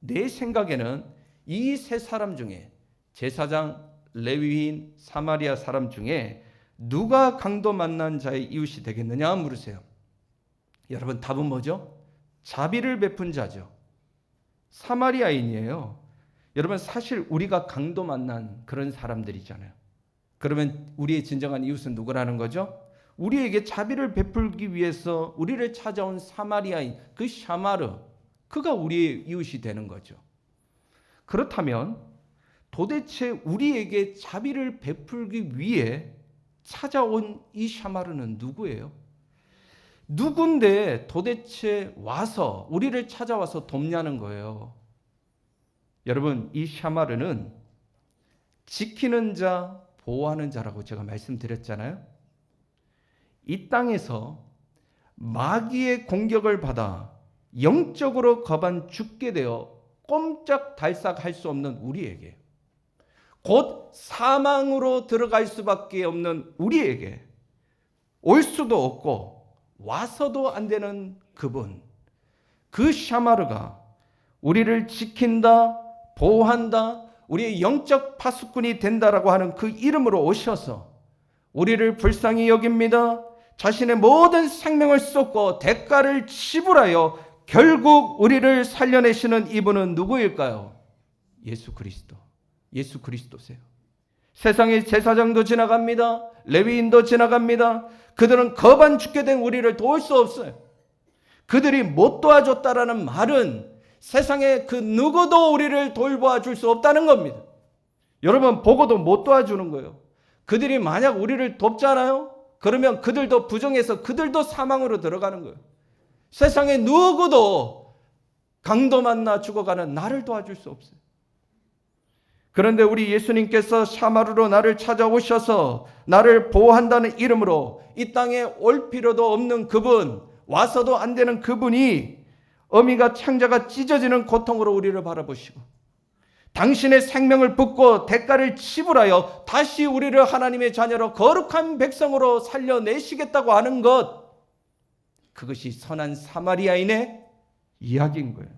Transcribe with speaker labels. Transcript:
Speaker 1: 내 생각에는 이 세 사람 중에 제사장, 레위인, 사마리아 사람 중에 누가 강도 만난 자의 이웃이 되겠느냐 물으세요. 여러분 답은 뭐죠? 자비를 베푼 자죠. 사마리아인이에요. 여러분 사실 우리가 강도 만난 그런 사람들이잖아요. 그러면 우리의 진정한 이웃은 누구라는 거죠? 우리에게 자비를 베풀기 위해서 우리를 찾아온 사마리아인 그 샤마르 그가 우리의 이웃이 되는 거죠. 그렇다면 도대체 우리에게 자비를 베풀기 위해 찾아온 이 샤마르는 누구예요? 누군데 도대체 와서 우리를 찾아와서 돕냐는 거예요. 여러분, 이 샤마르는 지키는 자, 보호하는 자라고 제가 말씀드렸잖아요. 이 땅에서 마귀의 공격을 받아 영적으로 거반 죽게 되어 꼼짝 달싹 할 수 없는 우리에게 곧 사망으로 들어갈 수밖에 없는 우리에게 올 수도 없고 와서도 안 되는 그분 그 샤마르가 우리를 지킨다 보호한다 우리의 영적 파수꾼이 된다라고 하는 그 이름으로 오셔서 우리를 불쌍히 여깁니다. 자신의 모든 생명을 쏟고 대가를 지불하여 결국 우리를 살려내시는 이분은 누구일까요? 예수 그리스도. 예수 그리스도세요. 세상의 제사장도 지나갑니다. 레위인도 지나갑니다. 그들은 거반 죽게 된 우리를 도울 수 없어요. 그들이 못 도와줬다라는 말은 세상에 그 누구도 우리를 돌보아 줄 수 없다는 겁니다. 여러분 보고도 못 도와주는 거예요. 그들이 만약 우리를 돕잖아요. 그러면 그들도 부정해서 그들도 사망으로 들어가는 거예요. 세상에 누구도 강도 만나 죽어가는 나를 도와줄 수 없어요. 그런데 우리 예수님께서 샤마르로 나를 찾아오셔서 나를 보호한다는 이름으로 이 땅에 올 필요도 없는 그분, 와서도 안 되는 그분이 어미가 창자가 찢어지는 고통으로 우리를 바라보시고 당신의 생명을 붓고 대가를 지불하여 다시 우리를 하나님의 자녀로 거룩한 백성으로 살려내시겠다고 하는 것 그것이 선한 사마리아인의 이야기인 거예요.